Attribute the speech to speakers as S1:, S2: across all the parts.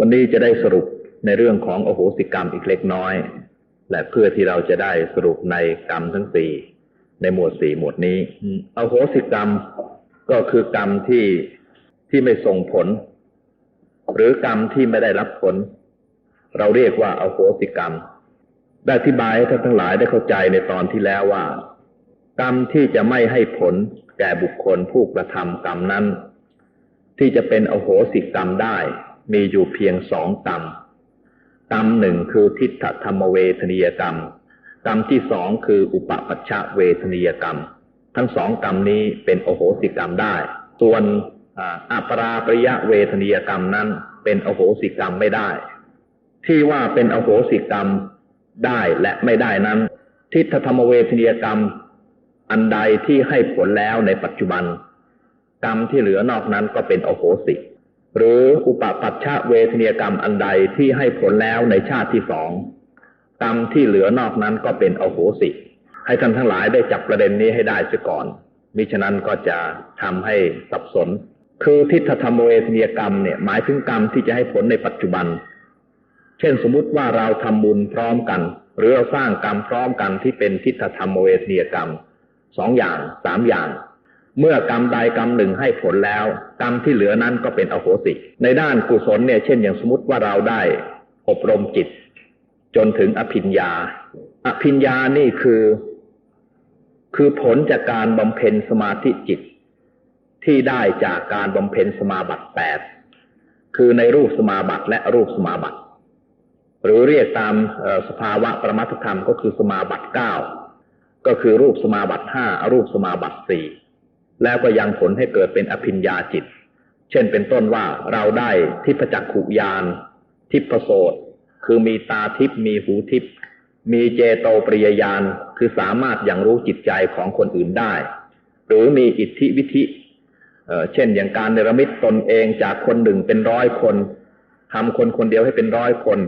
S1: วันนี้จะได้สรุปในเรื่องของโอโหสิกรรมอีกเล็กน้อย และเพื่อที่เราจะได้สรุปในกรรมทั้งสี่ในหมวดสี่หมวดนี้อโหสิกรรมก็คือกรรมที่ที่ไม่ส่งผล หรือกรรมที่ไม่ได้รับผล เราเรียกว่าอโหสิกรรม ได้อธิบายให้ท่านทั้งหลายได้เข้าใจในตอนที่แล้วว่า กรรมที่จะไม่ให้ผลแก่บุคคลผู้กระทำกรรมนั้น ที่จะเป็นอโหสิกรรมได้ มีอยู่เพียงสองกรรมกรรมหนึ่งคือทิฏฐธรรมเวทนียกรรมกรรมที่สองคืออุปปัชชะเวทนียกรรม ทั้งสองกรรมนี้เป็นโอโหสิกรรมได้ ส่วนอัปราปริยะเวทนียกรรมนั้นเป็นโอโหสิกรรมไม่ได้ ที่ว่าเป็นโอโหสิกรรมได้และไม่ได้นั้น ทิฏฐธรรมเวทนียกรรม อันใดที่ให้ผลแล้วในปัจจุบัน กรรมที่เหลือนอกนั้นก็เป็นโอโหสิก หรืออุปปัชชะเวทนียกรรมอันใดที่ให้ผลแล้วในชาติที่สองกรรมที่เหลือนอกนั้นก็เป็นโอโหสิ ให้ท่านทั้งหลายได้จับประเด็นนี้ให้ได้เสียก่อน มิฉะนั้นก็จะทำให้สับสน คือทิฏฐธรรมเวทนียกรรมเนี่ยหมายถึงกรรมที่จะให้ผลในปัจจุบัน เช่นสมมุติว่าเราทำบุญพร้อมกัน หรือเราสร้างกรรมพร้อมกันที่เป็นทิฏฐธรรมเวทนียกรรมสองอย่างสามอย่าง เมื่อกรรมใดกรรมหนึ่งให้ผลแล้ว กรรมที่เหลือนั้นก็เป็นอโหสิ ในด้านกุศลเนี่ยเช่นอย่างสมมติว่าเราได้อบรมจิต จนถึงอภิญญา อภิญญานี่คือ คือผลจากการบำเพ็ญสมาธิจิต ที่ได้จากการบำเพ็ญสมาบัติแปดคือในรูปสมาบัติและรูปสมาบัติ หรือเรียกตามสภาวะประมัตธรรมก็คือสมาบัติเก้าก็คือรูปสมาบัติห้ารูปสมาบัติสี่ แล้วก็ยังผลให้เกิดเป็นอภิญญาจิต เช่นเป็นต้นว่าเราได้ทิพจักขุยานทิพโสตคือมีตาทิพมีหูทิพมีเจโตปริยญาณคือสามารถอย่างรู้จิตใจของคนอื่นได้ หรือมีอิทธิวิธิเช่นอย่างการเนรมิตตนเองจากคนหนึ่งเป็นร้อยคนทำคนคนเดียวให้เป็นร้อยคน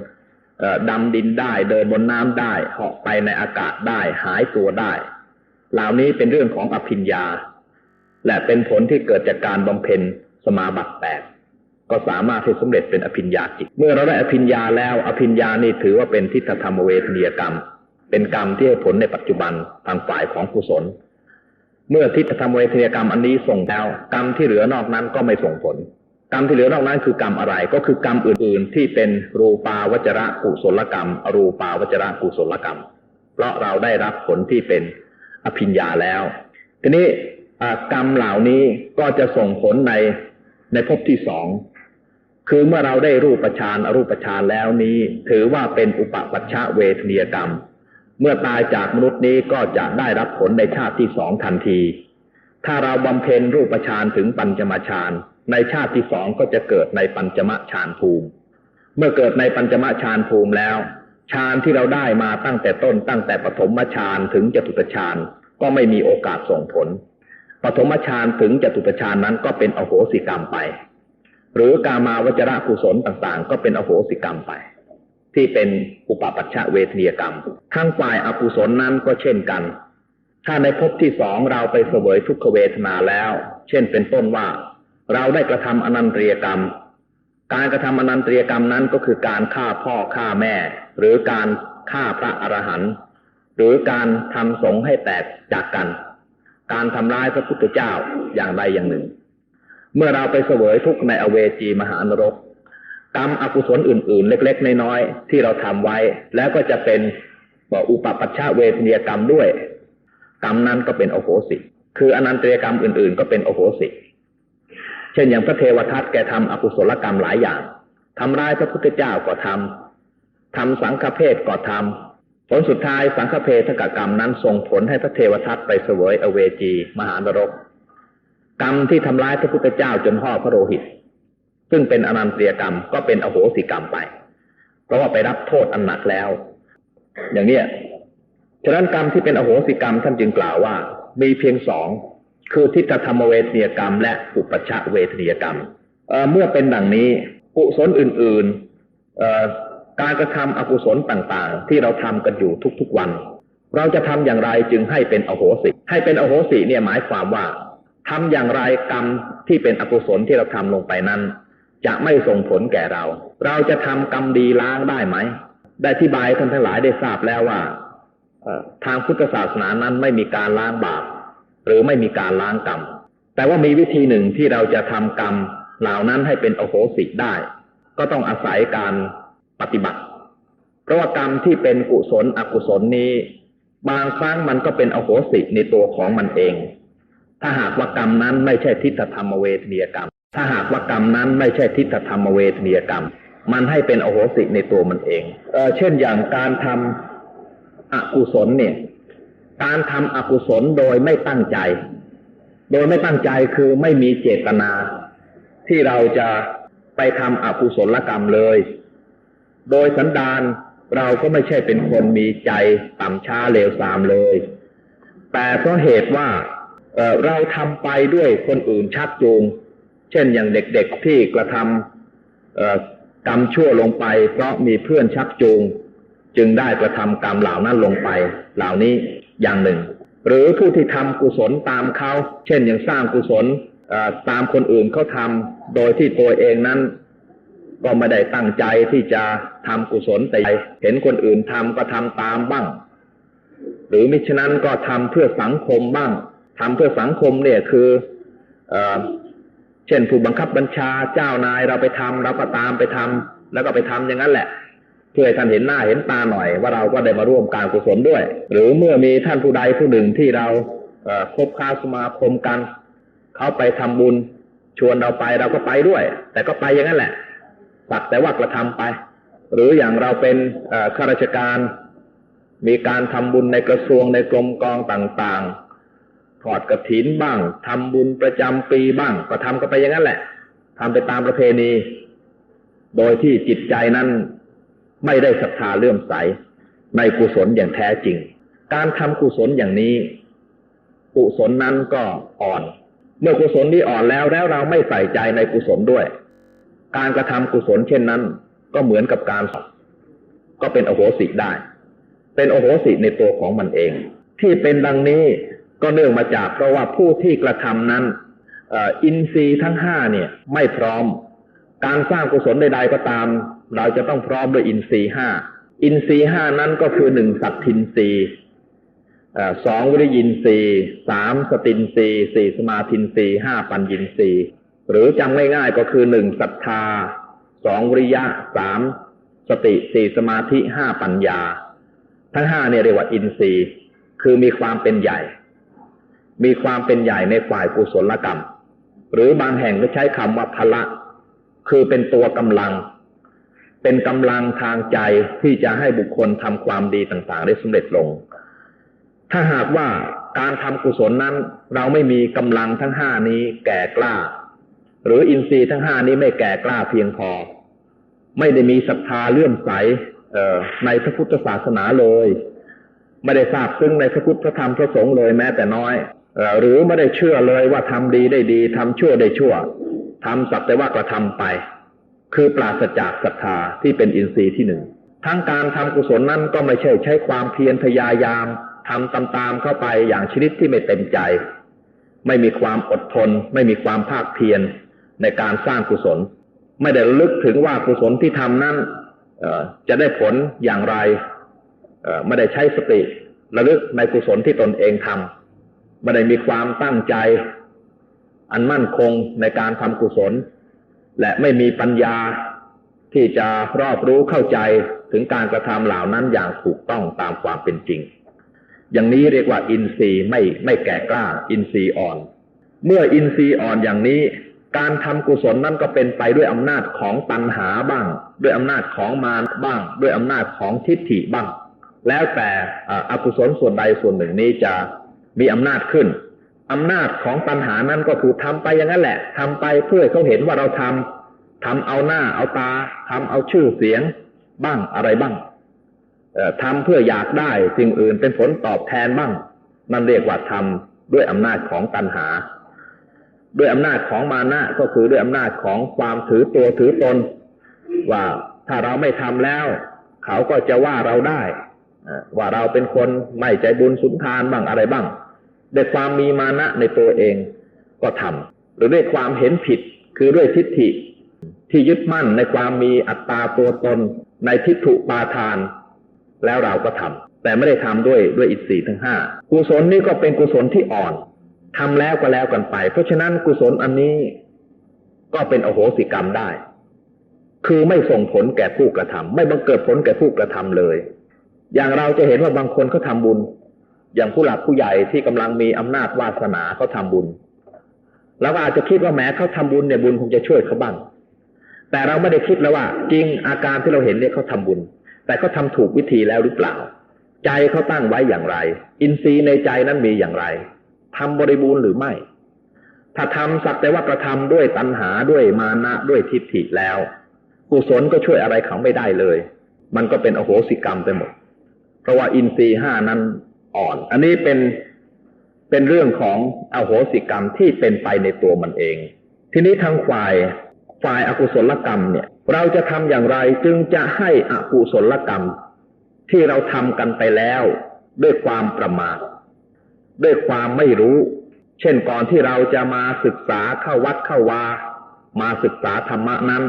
S1: ดำดินได้เดินบนน้ำได้เหาะไปในอากาศได้หายตัวได้ เหล่านี้เป็นเรื่องของอภิญญา และเป็นผลที่เกิดจากการบำเพ็ญสมาบัติแปดก็สามารถที่สำเร็จเป็นอภิญญาจิต เมื่อเราได้อภิญญาแล้ว อภิญญานี่ถือว่าเป็นทิฏฐธรรมเวทนียกรรม เป็นกรรมที่ให้ผลในปัจจุบันทางฝ่ายของกุศล เมื่อทิฏฐธรรมเวทนียกรรมอันนี้ส่งแล้ว กรรมที่เหลือนอกนั้นก็ไม่ส่งผล กรรมที่เหลือนอกนั้นคือกรรมอะไร ก็คือกรรมอื่น ๆ ที่เป็นรูปาวจระกุศลกรรม อรูปาวจระกุศลกรรม เพราะเราได้รับผลที่เป็นอภิญญาแล้ว ทีนี้ กรรมเหล่านี้ก็จะส่งผลในในภพที่สองคือเมื่อเราได้รูปฌานอรูปฌานแล้วนี้ ถือว่าเป็นอุปปัชชะเวทนียกรรม เมื่อตายจากมนุษย์นี้ก็จะได้รับผลในชาติที่สองทันที ถ้าเราบำเพ็ญรูปฌานถึงปัญจมาฌานในชาติที่สองก็จะเกิดในปัญจมฌานภูมิ เมื่อเกิดในปัญจมฌานภูมิแล้วฌานที่เราได้มาตั้งแต่ต้นตั้งแต่ปฐมฌานถึงจตุตฌานก็ไม่มีโอกาสส่งผล ปฐมฌานถึงจตุตฌานนั้นก็เป็นอโหสิกรรมไป หรือกามาวจระกุศลต่างๆ ก็เป็นอโหสิกรรมไป ที่เป็นอุปปัชชะเวทนียกรรมข้างฝ่ายอกุศลนั้นก็เช่นกัน ถ้าในภพที่สองเราไปเสวยทุกขเวทนาแล้ว เช่นเป็นต้นว่า เราได้กระทำอนันตริยกรรม การกระทำอนันตริยกรรมนั้นก็คือการฆ่าพ่อฆ่าแม่ หรือการฆ่าพระอรหันต์หรือการทำสงให้แตกจากกัน การทำร้ายพระพุทธเจ้าอย่างใดอย่างหนึ่ง เมื่อเราไปเสวยทุกข์ในอเวจีมหานรกกรรมอกุศลอื่น ๆ เล็ก ๆ น้อยๆที่เราทำไว้ แล้วก็จะเป็นอุปปัชชาเวทนียกรรมด้วย กรรมนั้นก็เป็นโอโหสิ คืออนันตริยกรรมอื่น ๆ ก็เป็นโอโหสิ เช่นอย่างพระเทวทัตแกทำอกุศลกรรมหลายอย่างทำร้ายพระพุทธเจ้าก็ทำทำสังฆเพศก็ทำ ผลสุดท้ายสังฆเพทกกรรมนั้นส่งผลให้พระเทวทัตไปเสวยอเวจี มหานรก กรรมที่ทำร้ายพระพุทธเจ้าจนห่อพระโลหิต ซึ่งเป็นอนันตริยกรรมก็เป็นอโหสิกรรมไป เพราะว่าไปรับโทษอันหนักแล้ว อย่างเนี้ยฉะนั้นกรรมที่เป็นอโหสิกรรมท่านจึงกล่าวว่า มีเพียงสองคือทิฏฐธรรมเวทนียกรรม และอุปชะเวทนียกรรมเเมื่อเป็นดังนี้กุศลอื่นๆ การกระทำอกุศลต่างๆ ที่เราทำกันอยู่ทุกๆวัน เราจะทำอย่างไรจึงให้เป็นอโหสิ ให้เป็นอโหสิเนี่ยหมายความว่าทำอย่างไรกรรมที่เป็นอกุศลที่เราทำลงไปนั้น จะไม่ส่งผลแก่เรา เราจะทำกรรมดีล้างได้ไหมได้อธิบายท่านทั้งหลายได้ทราบแล้วว่าทางพุทธศาสนานั้นไม่มีการล้างบาปหรือไม่มีการล้างกรรม แต่ว่ามีวิธีหนึ่งที่เราจะทำกรรมเหล่านั้นให้เป็นโอโหสิได้ ก็ต้องอาศัยการ ปฏิบัติ เพราะว่ากรรมที่เป็นกุศลอกุศลนี้ บางครั้งมันก็เป็นอโหสิในตัวของมันเอง ถ้าหากว่ากรรมนั้นไม่ใช่ทิฏฐธรรมเวทนียกรรม ถ้าหากว่ากรรมนั้นไม่ใช่ทิฏฐธรรมเวทนียกรรม มันให้เป็นอโหสิในตัวมันเองเออเช่นอย่างการทำอกุศลเนี่ย การทำอกุศลโดยไม่ตั้งใจ โดยไม่ตั้งใจคือไม่มีเจตนา ที่เราจะไปทำอกุศลกรรมเลย โดยสันดานเราก็ไม่ใช่เป็นคนมีใจต่ำช้าเลวทรามเลย แต่เพราะเหตุว่าเเราทำไปด้วยคนอื่นชักจูง เช่นอย่างเด็กๆที่กระทำกรรมชั่วลงไป เพราะมีเพื่อนชักจูง จึงได้กระทำกรรมเหล่านั้นลงไป เหล่านี้อย่างหนึ่ง หรือผู้ที่ทำกุศลตามเขา เช่นอย่างสร้างกุศลตามคนอื่นเขาทำโดยที่ตัวเองนั้น ก็ไม่ได้ตั้งใจที่จะทำกุศลแต่เห็นคนอื่นทำก็ทำตามบ้าง หรือมิฉะนั้นก็ทำเพื่อสังคมบ้างทำเพื่อสังคมเนี่ยคือเอเช่นผู้บังคับบัญชาเจ้านายเราไปทำเราก็ตามไปทำแล้วก็ไปทำอย่างนั้นแหละ เพื่อให้ท่านเห็นหน้าเห็นตาหน่อย ว่าเราก็ได้มาร่วมการกุศลด้วย หรือเมื่อมีท่านผู้ใดผู้หนึ่งที่เราคบค้าสมาคมกันเขาไปทำบุญชวนเราไปเราก็ไปด้วย แต่ก็ไปอย่างนั้นแหละ สักแต่ว่ากระทำไป หรืออย่างเราเป็นข้าราชการ มีการทำบุญในกระทรวงในกรมกองต่างๆ ถอดกระถินบ้างทำบุญประจำปีบ้างก็ทำกันไปอย่างนั้นแหละทำไปตามประเพณี โดยที่จิตใจนั้นไม่ได้ศรัทธาเลื่อมใส ในกุศลอย่างแท้จริง การทำกุศลอย่างนี้ กุศลนั้นก็อ่อน เมื่อกุศลนี้อ่อนแล้วแล้วเราไม่ใส่ใจในกุศลด้วย การกระทำกุศลเช่นนั้น ก็เหมือนกับการสัตว์ก็เป็นโอโหสิได้ เป็นโอโหสิในตัวของมันเอง ที่เป็นดังนี้ก็เนื่องมาจากเพราะว่าผู้ที่กระทำนั้นอินทรีย์ทั้งห้าเนี่ยไม่พร้อม การสร้างกุศลใดๆก็ตาม เราจะต้องพร้อมด้วยอินทรีย์ห้าอินทรีย์ห้านั้นก็คือหนึ่งสัตทินทรีย์สองวิริยินทรีย์สามสตินทรีย์สี่สมาธินทรีย์ห้าปัญญินทรีย์ หรือจำง่ายๆก็คือหนึ่งศรัทธาสองวิริยะสามสติสี่สมาธิห้าปัญญา ทั้งห้าเนี่ยเรียกว่าอินทรีย์ คือมีความเป็นใหญ่ มีความเป็นใหญ่ในฝ่ายกุศลกรรม หรือบางแห่งก็ใช้คำว่าพละ คือเป็นตัวกำลัง เป็นกำลังทางใจที่จะให้บุคคลทำความดีต่างๆ ได้สำเร็จลง ถ้าหากว่าการทำกุศลนั้น เราไม่มีกำลังทั้งห้านี้แก่กล้า หรืออินทรีย์ทั้งห้านี้ไม่แก่กล้าเพียงพอ ไม่ได้มีศรัทธาเลื่อมใสในพระพุทธศาสนาเลย ไม่ได้ทราบซึ้งในพระพุทธธรรมพระสงฆ์เลยแม้แต่น้อยหรือไม่ได้เชื่อเลยว่าทำดีได้ดีทำชั่วได้ชั่วทำสักแต่ว่ากระทำไป คือปราศจากศรัทธาที่เป็นอินทรีย์ที่หนึ่งทั้งการทำกุศลนั้นก็ไม่ใช่ใช้ความเพียรพยายามทำตามๆเข้าไปอย่างชนิดที่ไม่เต็มใจ ไม่มีความอดทน ไม่มีความภาคเพียร ในการสร้างกุศล ไม่ได้ระลึกถึงว่ากุศลที่ทำนั้นจะได้ผลอย่างไรไม่ได้ใช้สติระลึกในกุศลที่ตนเองทำไม่ได้มีความตั้งใจ อันมั่นคงในการทำกุศล และไม่มีปัญญาที่จะรอบรู้เข้าใจถึงการกระทำเหล่านั้นอย่างถูกต้องตามความเป็นจริง อย่างนี้เรียกว่าอินทรีย์ไม่ไม่แก่กล้า อินทรีย์อ่อน เมื่ออินทรีย์อ่อนอย่างนี้ การทำกุศลนั้นก็เป็นไปด้วยอำนาจของตัณหาบ้าง ด้วยอำนาจของมารบ้าง ด้วยอำนาจของทิฏฐิบ้าง แล้วแต่อกุศลส่วนใดส่วนหนึ่งนี้จะมีอำนาจขึ้นอำนาจของตัณหานั้นก็คือทำไปอย่างนั้นแหละทำไปเพื่อเขาเห็นว่าเราทำทำเอาหน้าเอาตาทำเอาชื่อเสียงบ้างอะไรบ้างเอ่อทำเพื่ออยากได้สิ่งอื่นเป็นผลตอบแทนบ้าง นั่นเรียกว่าทำด้วยอำนาจของตัณหา ด้วยอำนาจของมานะก็คือด้วยอำนาจของความถือตัวถือตน ว่าถ้าเราไม่ทำแล้ว เขาก็จะว่าเราได้อว่าเราเป็นคนไม่ใจบุญสุนทานบ้างอะไรบ้างด้วยความมีมานะในตัวเองก็ทำหรือด้วยความเห็นผิดคือด้วยทิฏฐิที่ยึดมั่นในความมีอัตตาตัวตนในทิฏฐุปาทาน แล้วเราก็ทำแต่ไม่ได้ทำด้วยด้วยอินทรีทั้งห้ากุศลนี่ก็เป็นกุศลที่อ่อน ทำแล้วก็แล้วกันไป เพราะฉะนั้นกุศลอันนี้ก็เป็นอโหสิกรรมได้ คือไม่ส่งผลแก่ผู้กระทำไม่บังเกิดผลแก่ผู้กระทำเลย อย่างเราจะเห็นว่าบางคนเขาทาบุญ อย่างผู้หลักผู้ใหญ่ที่กำลังมีอำนาจวาสนาเขาทำบุญเราก็อาจจะคิดว่าแม้เขาทำบุญเนี่ยบุญคงจะช่วยเขาบ้าง แต่เราไม่ได้คิดแล้วว่า จริงอาการที่เราเห็นเนี่ยเขาทำบุญ แต่เขาทาถูกวิธีแล้วหรือเปล่า ใจเขาตั้งไว้อย่างไร อินทรีย์ในใจนั้นมีอย่างไร ทำบริบูรณ์หรือไม่ ถ้าทำสักแต่ว่ากระทำด้วยตัณหาด้วยมานะด้วยทิฏฐิแล้ว กุศลก็ช่วยอะไรเขาไม่ได้เลย มันก็เป็นอโหสิกรรมไปหมด เพราะว่าอินทรีห้านั้นอ่อน อันนี้เป็นเป็นเรื่องของอโหสิกรรมที่เป็นไปในตัวมันเอง ทีนี้ทางฝ่ายฝ่ายอากุศลกรรมเนี่ย เราจะทำอย่างไรจึงจะให้อกุศลกรรม ที่เราทำกันไปแล้ว ด้วยความประมาท ด้วยความไม่รู้ เช่นก่อนที่เราจะมาศึกษาเข้าวัดเข้าวา มาศึกษาธรรมะนั้น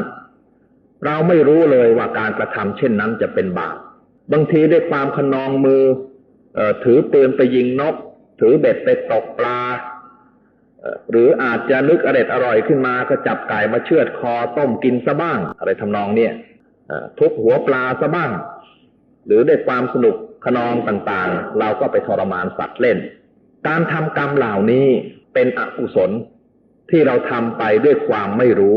S1: เราไม่รู้เลยว่าการกระทำเช่นนั้นจะเป็นบาปบางทีด้วยความขนองมืออถือปืนไปยิงนก ถือเบ็ดไปตกปลาหรืออาจจะนึกอร่อยอร่อยขึ้นมาก็จับไก่มาเชือดคอต้มกินซะบ้าง อะไรทำนองเนี่ยทุบหัวปลาซะบ้าง หรือด้วยความสนุกขนองต่างๆ เราก็ไปทรมานสัตว์เล่น การทำกรรมเหล่านี้เป็นอกุศลที่เราทำไปด้วยความไม่รู้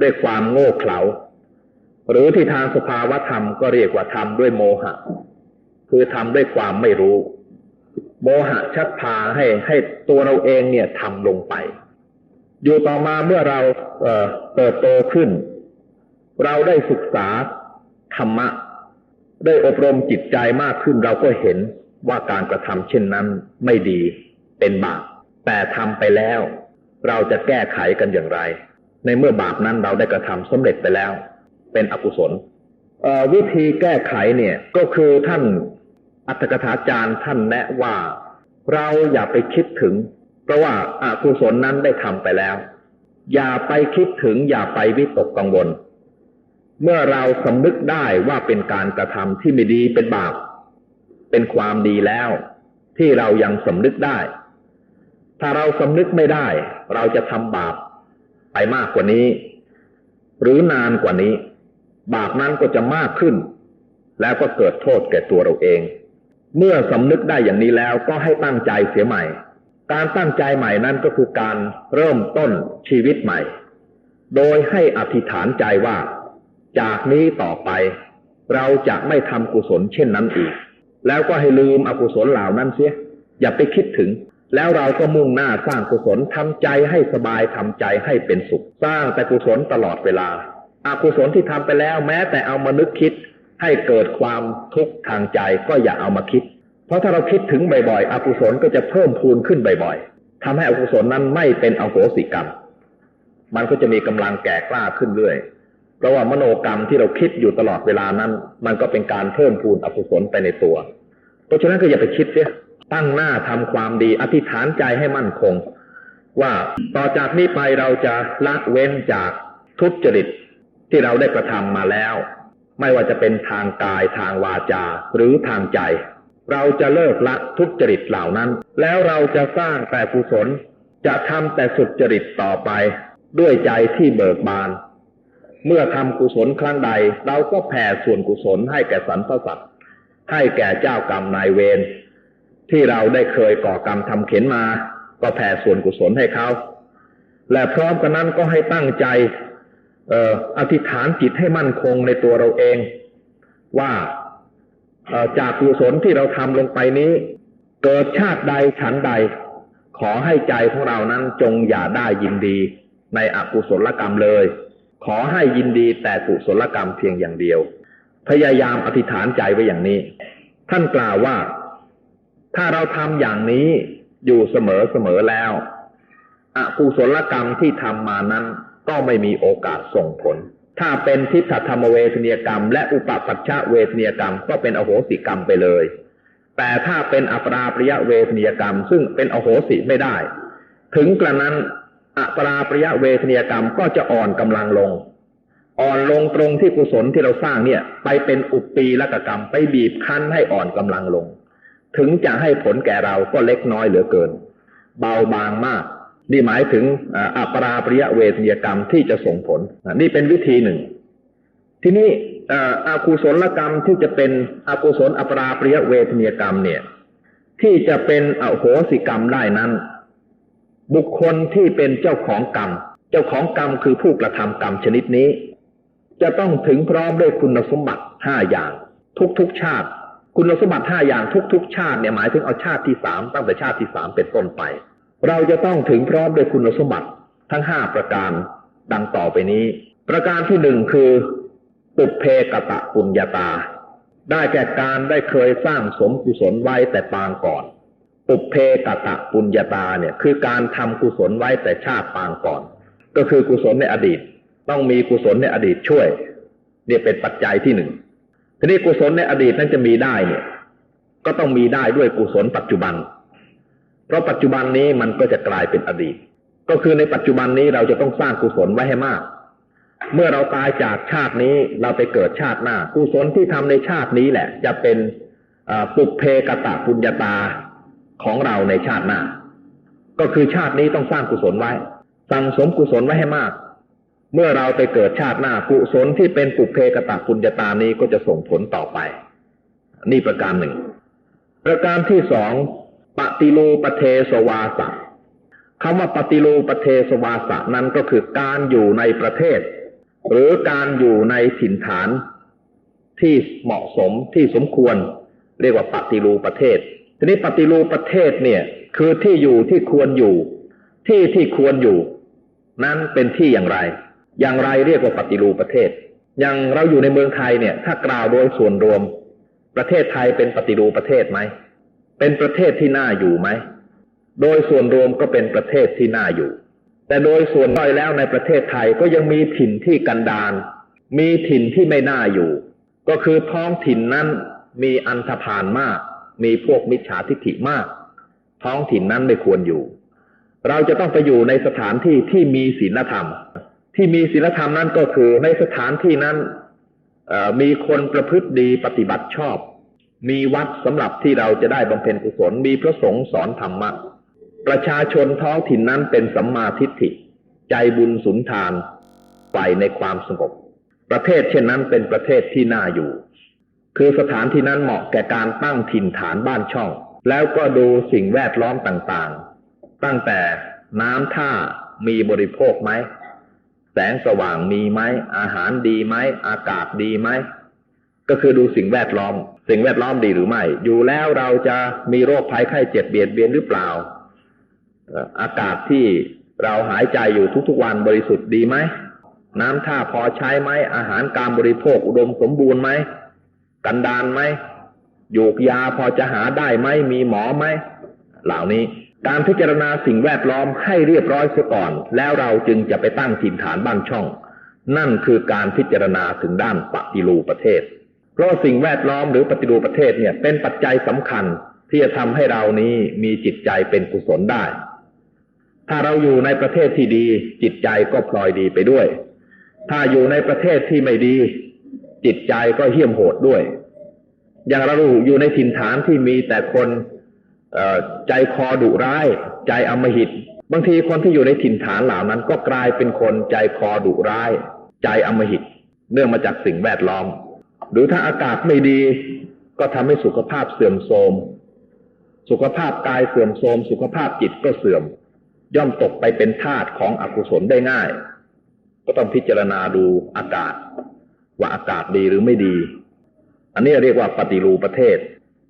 S1: ด้วยความโง่เขลา หรือที่ทางสภาวธรรมก็เรียกว่าทำด้วยโมหะ คือทำด้วยความไม่รู้ โมหะชักพาให้ให้ตัวเราเองเนี่ยทำลงไป อยู่ต่อมาเมื่อเราเอ่อเติบโตขึ้น เราได้ศึกษาธรรมะ ได้อบรมจิตใจมากขึ้นเราก็เห็น ว่าการกระทำเช่นนั้นไม่ดีเป็นบาปแต่ทำไปแล้ว เราจะแก้ไขกันอย่างไร ในเมื่อบาปนั้นเราได้กระทำสำเร็จไปแล้ว เป็นอกุศลวิธีแก้ไขเนี่ยก็คือท่านอัตถกถาจารย์ท่านแนะว่า เราอย่าไปคิดถึง เพราะว่าอากุศลนั้นได้ทำไปแล้ว อย่าไปคิดถึง อย่าไปวิตกกังวล เมื่อเราสำนึกได้ว่าเป็นการกระทำที่ไม่ดีเป็นบาป เป็นความดีแล้ว ที่เรายังสำนึกได้ ถ้าเราสำนึกไม่ได้ เราจะทำบาปไปมากกว่านี้ หรือนานกว่านี้ บาปนั้นก็จะมากขึ้น แล้วก็เกิดโทษแก่ตัวเราเอง เมื่อสำนึกได้อย่างนี้แล้วก็ให้ตั้งใจเสียใหม่ การตั้งใจใหม่นั้นก็คือการเริ่มต้นชีวิตใหม่ โดยให้อธิษฐานใจว่า จากนี้ต่อไป เราจะไม่ทำกุศลเช่นนั้นอีก แล้วก็ให้ลืมอกุศลเหล่านั้นเสีย อย่าไปคิดถึง แล้วเราก็มุ่งหน้าสร้างกุศลทำใจให้สบายทำใจให้เป็นสุข สร้างแต่กุศลตลอดเวลาอากุศลที่ทำไปแล้วแม้แต่เอามานึกคิดให้เกิดความทุกข์ทางใจก็อย่าเอามาคิด เพราะถ้าเราคิดถึงบ่อยๆอกุศลก็จะเพิ่มพูนขึ้นบ่อยๆทำให้อกุศลนั้นไม่เป็นอโหสิกรรม มันก็จะมีกำลังแก่กล้าขึ้นเรื่อย เพราะว่ามโนกรรมที่เราคิดอยู่ตลอดเวลานั้น มันก็เป็นการเพิ่มพูนอกุศลไปในตัว เพราะฉะนั้นก็อย่าไปคิดเสียตั้งหน้าทำความดี อธิษฐานใจให้มั่นคง ว่าต่อจากนี้ไปเราจะละเว้นจากทุจริตที่เราได้กระทำมาแล้ว ไม่ว่าจะเป็นทางกายทางวาจาหรือทางใจ เราจะเลิกละทุจริตเหล่านั้น แล้วเราจะสร้างแต่กุศลจะทำแต่สุจริตต่อไป ด้วยใจที่เบิกบาน เมื่อทำกุศลครั้งใด เราก็แผ่ส่วนกุศลให้แก่สรรพสัตว์ให้แก่เจ้ากรรมนายเวรที่เราได้เคยก่อกรรมทำเข็นมา ก็แผ่ส่วนกุศลให้เขาและพร้อมกันนั้นก็ให้ตั้งใจอออธิษฐานจิตให้มั่นคงในตัวเราเอง ว่าจากกุศลที่เราทำลงไปนี้ เกิดชาติใดฉันใด ขอให้ใจของเรานั้นจงอย่าได้ยินดีในอกุศลกรรมเลย ขอให้ยินดีแต่กุศลกรรมเพียงอย่างเดียว พยายามอธิษฐานใจไว้อย่างนี้ ท่านกล่าวว่า ถ้าเราทำอย่างนี้อยู่เสมอเสมอแล้วอกุศลกรรมที่ทำมานั้น ก็ไม่มีโอกาสส่งผล ถ้าเป็นทิฏฐธรรมเวทนียกรรม และอุปปัชชะเวทนียกรรม ก็เป็นอโหสิกรรมไปเลย แต่ถ้าเป็นอัปราปริยเวทนียกรรม ซึ่งเป็นอโหสิไม่ได้ ถึงกระนั้น อัปราปริยเวทนียกรรมก็จะอ่อนกำลังลง อ่อนลงตรงที่กุศลที่เราสร้างเนี่ย ไปเป็นอุปปีละกกรรม ไปบีบคั้นให้อ่อนกำลังลง ถึงจะให้ผลแก่เราก็เล็กน้อยเหลือเกิน เบาบางมาก นี่หมายถึงอัปราปริยเวทนียกรรมที่จะส่งผลนี่เป็นวิธีหนึ่ง ทีนี้อากุศลกรรมที่จะเป็นอกุศลอัปราปริยเวทนียกรรมเนี่ย ที่จะเป็นอโหสิกรรมได้นั้น บุคคลที่เป็นเจ้าของกรรม เจ้าของกรรมคือผู้กระทำกรรมชนิดนี้ จะต้องถึงพร้อมด้วยคุณสมบัติห้าอย่าง ทุกๆชาติ คุณสมบัติห้าอย่างทุกๆ ชาติเนี่ยหมายถึงเอาชาติที่สามตั้งแต่ชาติที่สามเป็นต้นไป เราจะต้องถึงพร้อมด้วยคุณสมบัติทั้งห้าประการดังต่อไปนี้ ประการที่หนึ่งคือปุเพกะตะปุญญาตา ได้แก่การได้เคยสร้างสมกุศลไว้แต่ปางก่อน ปุเพกตะปุญญาตาเนี่ยคือการทำกุศลไว้แต่ชาติปางก่อน ก็คือกุศลในอดีต ต้องมีกุศลในอดีตช่วย เนี่ยเป็นปัจจัยที่หนึ่งทีนี้กุศลในอดีตนั้นจะมีได้เนี่ย ก็ต้องมีได้ด้วยกุศลปัจจุบัน เพราะปัจจุบันนี้มันก็จะกลายเป็นอดีต ก็คือในปัจจุบันนี้เราจะต้องสร้างกุศลไว้ให้มาก เมื่อเราตายจากชาตินี้เราไปเกิดชาติหน้า กุศลที่ทำในชาตินี้แหละ จะเป็นปุเพกตะปุญญาตา ของเราในชาติหน้า ก็คือชาตินี้ต้องสร้างกุศลไว้ สั่งสมกุศลไว้ให้มาก เมื่อเราไปเกิดชาติหน้ากุศลที่เป็นปุเพกตะปุญญาตานี้ก็จะส่งผลต่อไป นี่ประการหนึ่ง ประการที่สองปฏิโลปเทสวาสะคำว่าปฏิโลปเทสวาสะนั้นก็คือการอยู่ในประเทศ หรือการอยู่ในถิ่นฐานที่เหมาะสมที่สมควร เรียกว่าปฏิรูประเทศ ทีนี้ปฏิรูปประเทศเนี่ย คือที่อยู่ที่ควรอยู่ ที่ที่ควรอยู่ นั้นเป็นที่อย่างไร อย่างไรเรียกว่าปฏิรูปประเทศ อย่างเราอยู่ในเมืองไทยเนี่ย ถ้ากล่าวโดยส่วนรวม ประเทศไทยเป็นปฏิรูปประเทศไหมเป็นประเทศที่น่าอยู่ไหมโดยส่วนรวมก็เป็นประเทศที่น่าอยู่ แต่โดยส่วนน้อยแล้วในประเทศไทยก็ยังมีถิ่นที่กันดารมีถิ่นที่ไม่น่าอยู่ ก็คือท้องถิ่นนั้นมีอันธพาลมาก มีพวกมิจฉาทิฐิมาก ท้องถิ่นนั้นไม่ควรอยู่ เราจะต้องไปอยู่ในสถานที่ที่มีศีลธรรม ที่มีศีลธรรมนั้นก็คือในสถานที่นั้นมีคนประพฤติดีปฏิบัติชอบ มีวัดสำหรับที่เราจะได้บำเพ็ญกุศลมีพระสงฆ์สอนธรรมะ ประชาชนท้องถิ่นนั้นเป็นสัมมาทิฏฐิ ใจบุญสุนทานใฝ่ในความสงบ ประเทศเช่นนั้นเป็นประเทศที่น่าอยู่ คือสถานที่นั้นเหมาะแก่การตั้งถิ่นฐานบ้านช่อง แล้วก็ดูสิ่งแวดล้อมต่างๆ ตั้งแต่น้ำท่ามีบริโภคไหม แสงสว่างมีไหม อาหารดีไหม อากาศดีไหม ก็คือดูสิ่งแวดล้อม สิ่งแวดล้อมดีหรือไม่ อยู่แล้วเราจะมีโรคภัยไข้เจ็บเบียดเบียนหรือเปล่า อากาศที่เราหายใจอยู่ทุกๆวันบริสุทธิ์ดีไหม น้ำท่าพอใช้ไหม อาหารการบริโภคอุดมสมบูรณ์ไหม กันดานไหมหยูกยาพอจะหาได้ไหมมีหมอไหมเหล่านี้การพิจารณาสิ่งแวดล้อมให้เรียบร้อยเสียก่อน แล้วเราจึงจะไปตั้งถิ่นฐานบ้านช่อง นั่นคือการพิจารณาถึงด้านปฏิรูปประเทศ เพราะสิ่งแวดล้อมหรือปฏิรูปประเทศเนี่ยเป็นปัจจัยสำคัญที่จะทำให้เรานี้มีจิตใจเป็นกุศลได้ ถ้าเราอยู่ในประเทศที่ดี จิตใจก็พลอยดีไปด้วย ถ้าอยู่ในประเทศที่ไม่ดี จิตใจก็เหี้ยมโหดด้วย อย่างเราอยู่ในถิ่นฐานที่มีแต่คนใจคอดุร้าย ใจอมหิต บางทีคนที่อยู่ในถิ่นฐานเหล่านั้น ก็กลายเป็นคนใจคอดุร้าย ใจอมหิต เนื่องมาจากสิ่งแวดล้อม หรือถ้าอากาศไม่ดี ก็ทำให้สุขภาพเสื่อมโทรมสุขภาพกายเสื่อมโทรมสุขภาพจิตก็เสื่อม ย่อมตกไปเป็นทาสของอกุศลได้ง่าย ก็ต้องพิจารณาดูอากาศ ว่าอากาศดีหรือไม่ดี อันนี้เรียกว่าปฏิรูประเทศ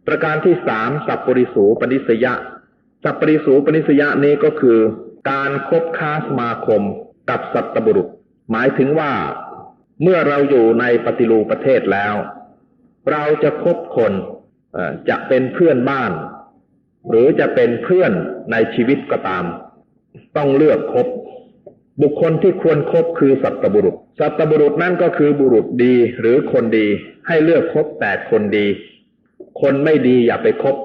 S1: ประการที่สามสัพปริสูปนิสยะ สัพปริสูปนิสยะนี้ก็คือ การคบค้าสมาคมกับสัตบุรุษ หมายถึงว่า เมื่อเราอยู่ในปฏิรูประเทศแล้ว เราจะคบคนจะเป็นเพื่อนบ้าน หรือจะเป็นเพื่อนในชีวิตก็ตาม ต้องเลือกคบ บุคคลที่ควรครบคือสัตบุรุษ สัตบุรุษนั่นก็คือบุรุษดีหรือคนดี ให้เลือกคบแต่คนดี คนไม่ดีอย่าไปคบ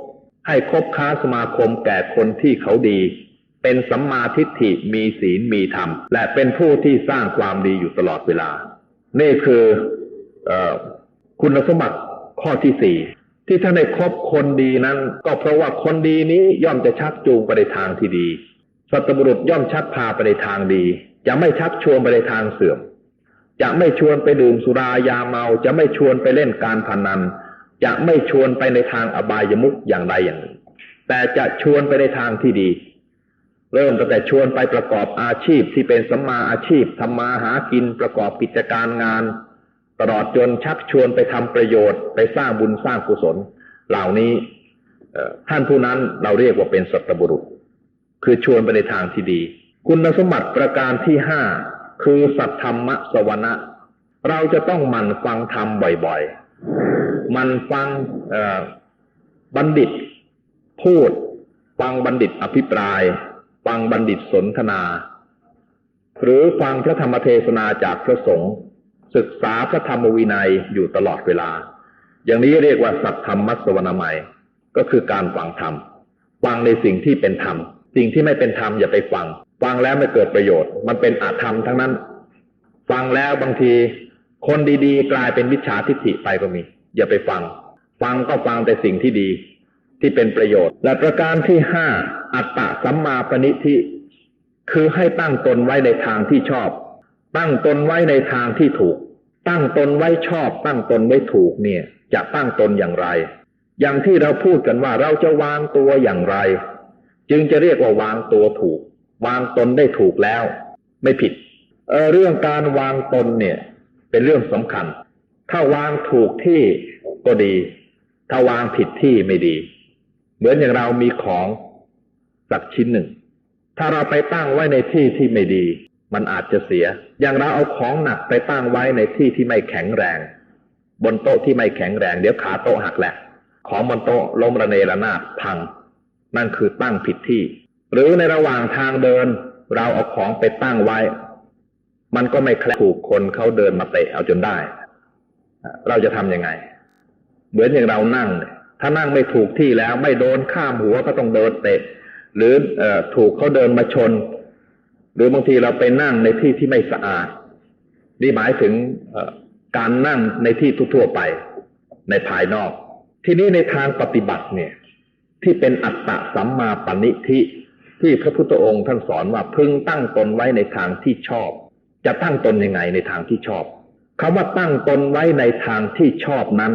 S1: ให้คบค้าสมาคมแก่คนที่เขาดี เป็นสัมมาทิฏฐิมีศีลมีธรรม และเป็นผู้ที่สร้างความดีอยู่ตลอดเวลา นี่คืออคุณสมบัติข้อที่สี่ที่ท่านได้คบคนดีนั้น ก็เพราะว่าคนดีนี้ย่อมจะชักจูงไปในทางที่ดี สัตบุรุษย่อมชักพาไปในทางดี จะไม่ชักชวนไปในทางเสื่อม จะไม่ชวนไปดื่มสุรายาเมา จะไม่ชวนไปเล่นการพนัน จะไม่ชวนไปในทางอบายมุขอย่างใดอย่างหนึ่ง แต่จะชวนไปในทางที่ดี เริ่มตั้งแต่ชวนไปประกอบอาชีพที่เป็นสัมมาอาชีพทำมาหากินประกอบกิจการงาน ตลอดจนชักชวนไปทำประโยชน์ไปสร้างบุญสร้างกุศล เหล่านี้ท่านผู้นั้นเราเรียกว่าเป็นสัตบุรุษ คือชวนไปในทางที่ดี คุณสมบัติประการที่ห้าคือสัตธรรมสวนะเราจะต้องมันฟังธรรมบ่อยๆ มันฟังบัณฑิต พูด ฟังบัณฑิตอภิปราย ฟังบัณฑิตสนทนา หรือฟังพระธรรมเทศนาจากพระสงฆ์ศึกษาพระธรรมวินัยอยู่ตลอดเวลา อย่างนี้เรียกว่าสัตธรรมมัสวนามัยก็คือการฟังธรรม ฟังในสิ่งที่เป็นธรรม สิ่งที่ไม่เป็นธรรมอย่าไปฟัง ฟังแล้วไม่เกิดประโยชน์ มันเป็นอาธรรมทั้งนั้น ฟังแล้วบางที คนดีๆ กลายเป็นวิชาทิฏฐิไปก็มี อย่าไปฟัง ฟังก็ฟังแต่สิ่งที่ดี ที่เป็นประโยชน์ และประการที่ห้าอัตตะสัมมาปณิธิคือให้ตั้งตนไว้ในทางที่ชอบ ตั้งตนไว้ในทางที่ถูก ตั้งตนไว้ชอบ ตั้งตนไว้ถูกเนี่ย จะตั้งตนอย่างไร อย่างที่เราพูดกันว่าเราจะวางตัวอย่างไร จึงจะเรียกว่าวางตัวถูก วางตนได้ถูกแล้ว ไม่ผิดเเรื่องการวางตนเนี่ย เป็นเรื่องสำคัญ ถ้าวางถูกที่ก็ดี ถ้าวางผิดที่ไม่ดี เหมือนอย่างเรามีของสักชิ้นหนึ่ง ถ้าเราไปตั้งไว้ในที่ที่ไม่ดี มันอาจจะเสีย อย่างเราเอาของหนักไปตั้งไว้ในที่ที่ไม่แข็งแรง บนโต๊ะที่ไม่แข็งแรง เดี๋ยวขาโต๊ะหักแหละ ของบนโต๊ะล้มระเนระนาดพัง นั่นคือตั้งผิดที่ หรือในระหว่างทางเดิน เราเอาของไปตั้งไว้ มันก็ไม่แคลถูกคนเขาเดินมาเตะเอาจนได้ เราจะทำยังไง เหมือนอย่างเรานั่ง ถ้านั่งไม่ถูกที่แล้วไม่โดนข้ามหัวก็ต้องเดินเตะ หรืออถูกเขาเดินมาชน หรือบางทีเราไปนั่งในที่ที่ไม่สะอาดนี่หมายถึงการนั่งในที่ทั่วไปในภายนอก ทีนี้ในทางปฏิบัติเนี่ย ที่เป็นอัตตะสัมมาปณิธิที่พระพุทธองค์ท่านสอนว่าพึงตั้งตนไว้ในทางที่ชอบ จะตั้งตนยังไงในทางที่ชอบคำว่าตั้งตนไว้ในทางที่ชอบนั้น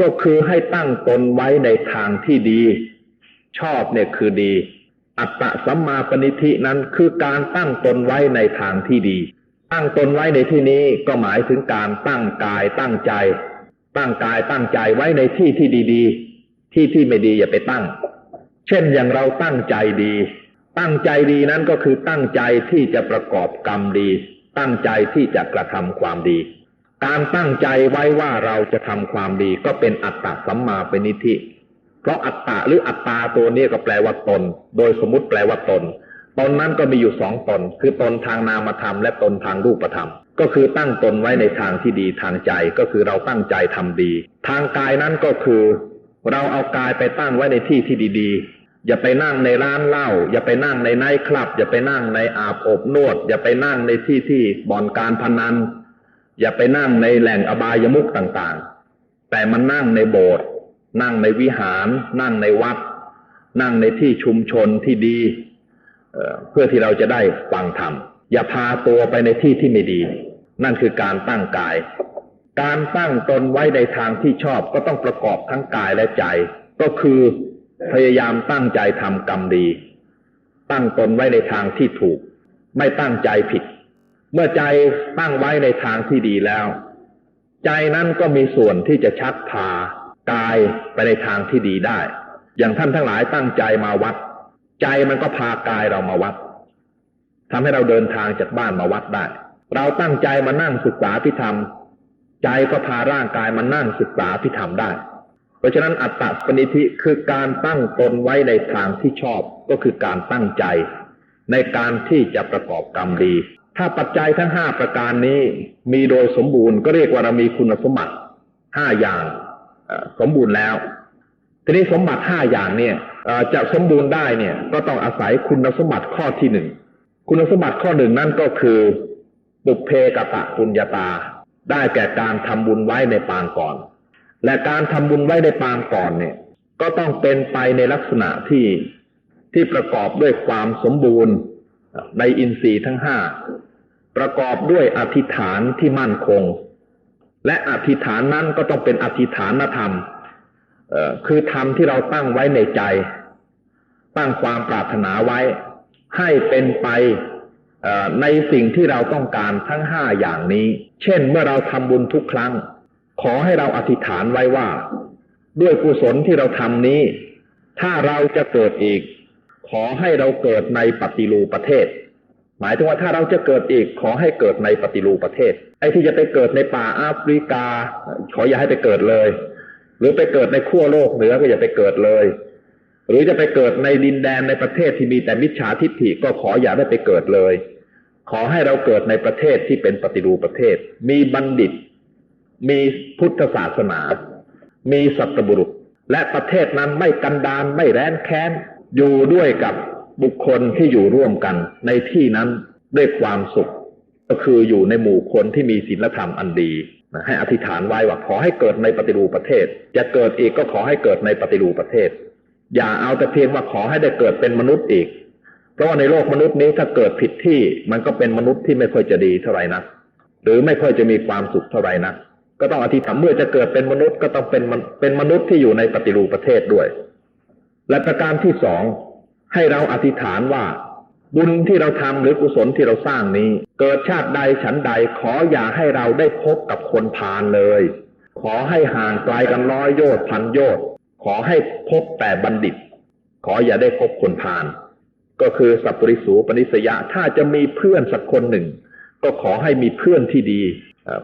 S1: ก็คือให้ตั้งตนไว้ในทางที่ดี ชอบเนี่ยคือดี อัตตะสัมมาปณิธินั้นคือการตั้งตนไว้ในทางที่ดี ตั้งตนไว้ในที่นี้ก็หมายถึงการตั้งกายตั้งใจ ตั้งกายตั้งใจไว้ในที่ที่ดี ๆ ที่ที่ไม่ดีอย่าไปตั้ง เช่นอย่างเราตั้งใจดี ตั้งใจดีนั้นก็คือตั้งใจที่จะประกอบกรรมดี ตั้งใจที่จะกระทำความดี การตั้งใจไว้ว่าเราจะทำความดีก็เป็นอัตตะสัมมาเปณิธิ เพราะอัตตะหรืออัตตาตัวนี้ก็แปลว่าตน โดยสมมติแปลว่าตนตนนั้นก็มีอยู่สองตน คือตนทางนามธรรมและตนทางรูปธรรม ก็คือตั้งตนไว้ในทางที่ดีทางใจก็คือเราตั้งใจทำดี ทางกายนั้นก็คือ เราเอากายไปตั้งไว้ในที่ที่ดีๆ อย่าไปนั่งในร้านเหล้าอย่าไปนั่งในไนท์คลับ อย่าไปนั่งในอาบอบนวด อย่าไปนั่งในที่ที่บ่อนการพนัน อย่าไปนั่งในแหล่งอบายมุขต่างๆ แต่มันนั่งในโบสถ์นั่งในวิหาร นั่งในวัด นั่งในที่ชุมชนที่ดีเอ่อเพื่อที่เราจะได้ฟังธรรมอย่าพาตัวไปในที่ที่ไม่ดี นั่นคือการตั้งกาย การตั้งตนไว้ในทางที่ชอบก็ต้องประกอบทั้งกายและใจ ก็คือพยายามตั้งใจทำกรรมดี ตั้งตนไว้ในทางที่ถูก ไม่ตั้งใจผิด เมื่อใจตั้งไว้ในทางที่ดีแล้ว ใจนั้นก็มีส่วนที่จะชักพากายไปในทางที่ดีได้ อย่างท่านทั้งหลายตั้งใจมาวัด ใจมันก็พากายเรามาวัดทำให้เราเดินทางจากบ้านมาวัดได้ เราตั้งใจมานั่งศึกษาพิธรรม ใจก็พาร่างกายมานั่งศึกษาพิธรรมได้ เพราะฉะนั้นอัตตปณิธิคือการตั้งตนไว้ในทางที่ชอบก็คือการตั้งใจ ในการที่จะประกอบกรรมดี ถ้าปัจจัยทั้งห้าประการนี้มีโดยสมบูรณ์ก็เรียกว่าเรามีคุณสมบัติห้าอย่างสมบูรณ์แล้วทีนี้สมบัติห้าอย่างเนี่ยจะสมบูรณ์ได้เนี่ย ก็ต้องอาศัยคุณสมบัติข้อที่หนึ่งคุณสมบัติข้อหนึ่งนั่นก็คือบุพเพกตะปุญญาตา ได้แก่การทำบุญไว้ในปางก่อน และการทำบุญไว้ในปางก่อนเนี่ย ก็ต้องเป็นไปในลักษณะที่ที่ประกอบด้วยความสมบูรณ์ในอินทรีย์ทั้งห้าประกอบด้วยอธิษฐานที่มั่นคง และอธิษฐานนั้นก็ต้องเป็นอธิษฐานธรรมคือธรรมที่เราตั้งไว้ในใจ ตั้งความปรารถนาไว้ ให้เป็นไป ในสิ่งที่เราต้องการทั้งห้าอย่างนี้ เช่นเมื่อเราทำบุญทุกครั้ง ขอให้เราอธิษฐานไว้ว่า ด้วยกุศลที่เราทำนี้ ถ้าเราจะเกิดอีก ขอให้เราเกิดในปฏิรูปประเทศ หมายถึงว่าถ้าเราจะเกิดอีก ขอให้เกิดในปฏิรูปประเทศ ไอ้ที่จะไปเกิดในป่าแอฟริกา ขออย่าให้ไปเกิดเลย หรือไปเกิดในขั้วโลกเหนือก็อย่าไปเกิดเลยหรือจะไปเกิดในดินแดนในประเทศที่มีแต่มิจฉาทิฏฐิก็ขออย่าได้ไปเกิดเลย ขอให้เราเกิดในประเทศที่เป็นปฏิรูปประเทศ มีบัณฑิต มีพุทธศาสนา มีสัตบุรุษ และประเทศนั้นไม่กันดานไม่แร้นแค้น อยู่ด้วยกับบุคคลที่อยู่ร่วมกันในที่นั้นด้วยความสุข ก็คืออยู่ในหมู่คนที่มีศีลธรรมอันดีนะให้อธิษฐานไว้ว่าขอให้เกิดในปฏิรูปประเทศ จะเกิดอีกก็ขอให้เกิดในปฏิรูปประเทศ อย่าเอาแต่เพียงว่าขอให้ได้เกิดเป็นมนุษย์อีก เพราะว่าในโลกมนุษย์นี้ถ้าเกิดผิดที่มันก็เป็นมนุษย์ที่ไม่ค่อยจะดีเท่าไหร่นัก หรือไม่ค่อยจะมีความสุขเท่าไหร่นัก ก็ต้องอธิษฐานเมื่อจะเกิดเป็นมนุษย์ก็ต้องเป็นมนเป็นมนุษย์ที่อยู่ในปฏิรูปประเทศด้วย และประการที่สองให้เราอธิษฐานว่าบุญที่เราทำหรือกุศลที่เราสร้างนี้ เกิดชาติใดฉันใดขออย่าให้เราได้พบกับคนพาลเลย ขอให้ห่างไกลกันร้อยโยชน์พันโยชน์ขอให้พบแต่บัณฑิต ขออย่าได้พบคนพาล ก็คือสัพปริสูปนิสยะ ถ้าจะมีเพื่อนสักคนหนึ่ง ก็ขอให้มีเพื่อนที่ดี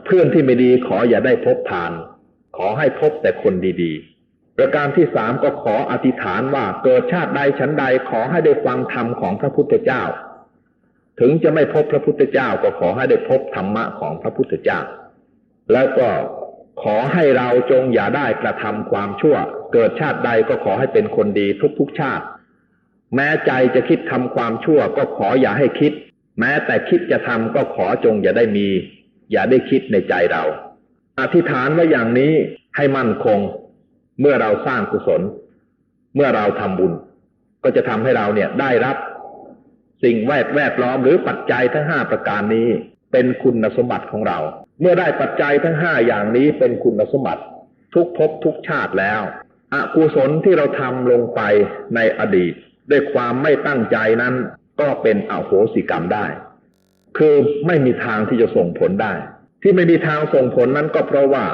S1: เพื่อนที่ไม่ดีขออย่าได้พบพาลขอให้พบแต่คนดีๆ ประการที่สามก็ขออธิษฐานว่าเกิดชาติใดฉันใดขอให้ได้ฟังธรรมของพระพุทธเจ้า ถึงจะไม่พบพระพุทธเจ้าก็ขอให้ได้พบธรรมะของพระพุทธเจ้า แล้วก็ขอให้เราจงอย่าได้กระทำความชั่ว เกิดชาติใดก็ขอให้เป็นคนดีทุกๆชาติ แม้ใจจะคิดทำความชั่วก็ขออย่าให้คิด แม้แต่คิดจะทำก็ขอจงอย่าได้มี อย่าได้คิดในใจเรา อธิษฐานไว้อย่างนี้ให้มั่นคง เมื่อเราสร้างกุศล เมื่อเราทำบุญ ก็จะทำให้เราเนี่ยได้รับ สิ่งแวดแวดล้อมหรือปัจจัยทั้งห้าประการนี้ เป็นคุณสมบัติของเรา เมื่อได้ปัจจัยทั้งห้าอย่างนี้เป็นคุณสมบัติ ทุกภพทุกชาติแล้วอกุศลที่เราทำลงไปในอดีต ด้วยความไม่ตั้งใจนั้น ก็เป็นอโหสิกรรมได้ คือไม่มีทางที่จะส่งผลได้ ที่ไม่มีทางส่งผลนั้นก็เพราะว่า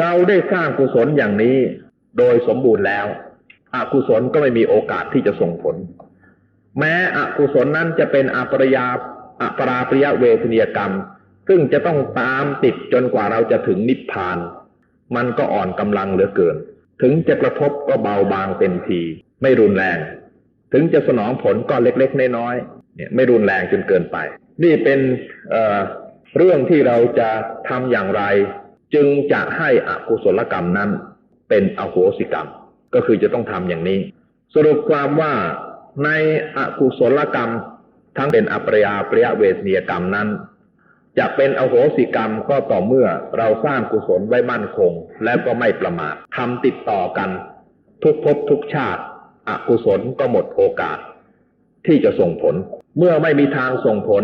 S1: เราได้สร้างกุศลอย่างนี้ โดยสมบูรณ์แล้ว อกุศลก็ไม่มีโอกาสที่จะส่งผล แม้อกุศลนั้นจะเป็นอปรยาอปราปริยเวทนียกรรม ซึ่งจะต้องตามติดจนกว่าเราจะถึงนิพพาน มันก็อ่อนกำลังเหลือเกิน ถึงจะกระทบก็เบาบางเต็มที ไม่รุนแรง ถึงจะสนองผลก็เล็กๆน้อยๆเนี่ยไม่รุนแรงจนเกินไป นี่เป็นเเรื่องที่เราจะทำอย่างไร จึงจะให้อกุศลกรรมนั้น เป็นอโหสิกรรม ก็คือจะต้องทำอย่างนี้ สรุปความว่าในอกุศลกรรม ทั้งเป็นอปรยาปริยเวทนียกรรมนั้น จะเป็นอโหสิกรรมก็ต่อเมื่อเราสร้างกุศลไว้มั่นคง และก็ไม่ประมาททำติดต่อกัน ทุกภพทุกชาติ อกุศลก็หมดโอกาส ที่จะส่งผล เมื่อไม่มีทางส่งผล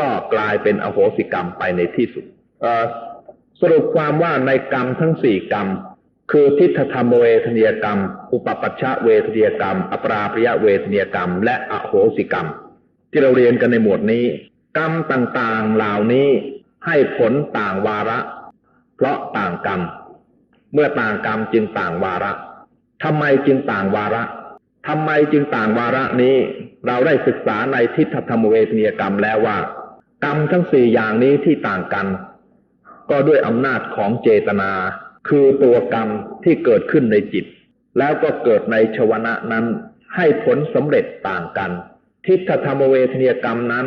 S1: ก็กลายเป็นอโหสิกรรมไปในที่สุดสรุปความว่าในกรรมทั้งสี่กรรม คือทิฏฐธรรมเวทนียกรรม อุปปัชชะเวทนียกรรม อปราปริยเวทนียกรรม และอโหสิกรรม ที่เราเรียนกันในหมวดนี้ กรรมต่างๆเหล่านี้ให้ผลต่างวาระ เพราะต่างกรรม เมื่อต่างกรรมจึงต่างวาระทำไมจึงต่างวาระ ทำไมจึงต่างวาระนี้ เราได้ศึกษาในทิฏฐธรรมเวทนียกรรมแล้วว่า กรรมทั้งสี่อย่างนี้ที่ต่างกัน ก็ด้วยอำนาจของเจตนา คือตัวกรรมที่เกิดขึ้นในจิต แล้วก็เกิดในชวนะนั้นให้ผลสำเร็จต่างกัน ทิฏฐธรรมเวทนียกรรมนั้น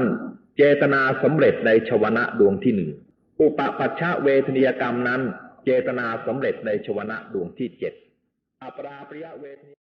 S1: เจตนาสำเร็จในชวนะดวงที่หนึ่งอุปปัชชะเวทนียกรรมนั้น เจตนาสำเร็จในชวนะดวงที่เจ็ดอปราปริยเวทนี